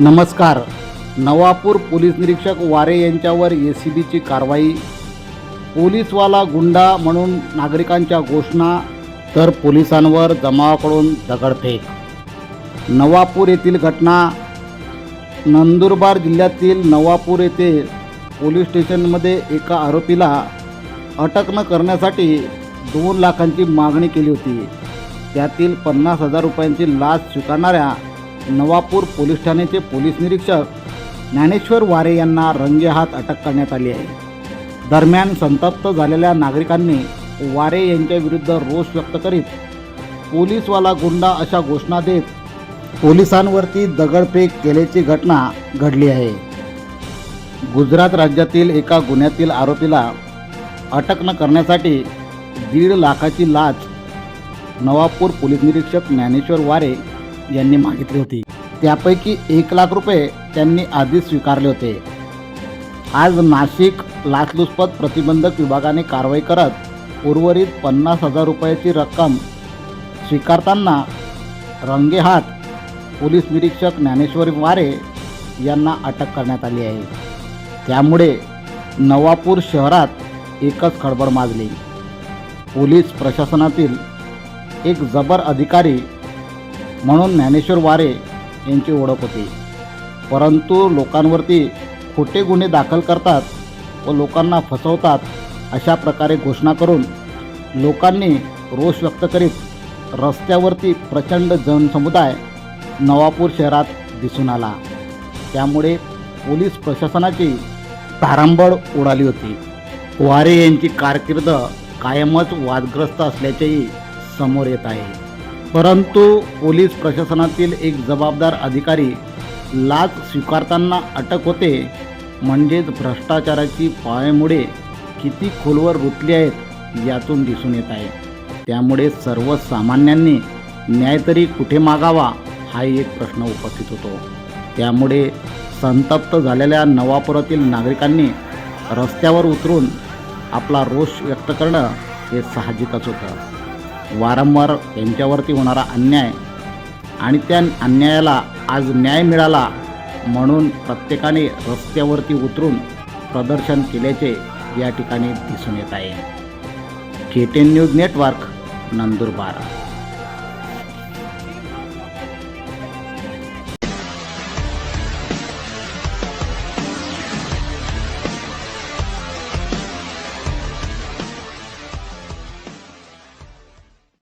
नमस्कार. नवापूर पोलीस निरीक्षक वारे यांच्यावर ए सी बीची कारवाई. पोलीसवाला गुंडा म्हणून नागरिकांच्या घोषणा तर पोलिसांवर जमावाकडून दगडफेक. नवापूर येथील घटना नंदुरबार जिल्ह्यातील नवापूर येथे पोलीस स्टेशनमध्ये एका आरोपीला अटक न करण्यासाठी दोन लाखांची मागणी केली होती. त्यातील पन्नास हजार रुपयांची लाच स्वीकारणाऱ्या नवापूर पोलीस ठाण्याचे पोलीस निरीक्षक ज्ञानेश्वर वारे यांना रंगेहात अटक करण्यात आली आहे. दरम्यान संतप्त झालेल्या नागरिकांनी वारे यांच्या विरुद्ध रोष व्यक्त करीत पोलीसवाला गुंडा अशा घोषणा देत पोलिसांवरती दगडफेक केल्याची घटना घडली आहे. गुजरात राज्यातील एका गुन्ह्यातील आरोपीला अटक न करण्यासाठी दीड लाखाची लाच नवापूर पोलीस निरीक्षक ज्ञानेश्वर वारे यांनी मागितली होती. त्यापैकी एक लाख रुपये त्यांनी आधीच स्वीकारले होते. आज नाशिक लाचलुचपत प्रतिबंधक विभागाने कारवाई करत उर्वरित पन्नास हजार रुपयाची रक्कम स्वीकारताना रंगेहात पोलीस निरीक्षक ज्ञानेश्वर वारे यांना अटक करण्यात आली आहे. त्यामुळे नवापूर शहरात एकच खळबळ माजली. पोलीस प्रशासनातील एक जबर अधिकारी म्हणून ज्ञानेश्वर वारे यांची ओळख होती. परंतु लोकांवरती खोटे गुन्हे दाखल करतात व लोकांना फसवतात अशा प्रकारे घोषणा करून लोकांनी रोष व्यक्त करीत रस्त्यावरती प्रचंड जनसमुदाय नवापूर शहरात दिसून आला. त्यामुळे पोलीस प्रशासनाची तारांबळ उडाली होती. वारे यांची कारकीर्द कायमच वादग्रस्त असल्याचेही समोर येत आहे. परंतु पोलीस प्रशासनातील एक जबाबदार अधिकारी लाच स्वीकारताना अटक होते. म्हणजेच भ्रष्टाचाराची पायामुळे किती खोलवर रुतली आहेत यातून दिसून येत आहे. त्यामुळे सर्वसामान्यांनी न्याय तरी कुठे मागावा हाही एक प्रश्न उपस्थित होतो. त्यामुळे संतप्त झालेल्या नवापुरातील नागरिकांनी रस्त्यावर उतरून आपला रोष व्यक्त करणं हे साहजिकच होतं. वारंवार यांच्यावरती होणारा अन्याय आणि त्या अन्यायाला आज न्याय मिळाला म्हणून प्रत्येकाने रस्त्यावरती उतरून प्रदर्शन केल्याचे या ठिकाणी दिसून येत आहे. K ten news network Nandurbar.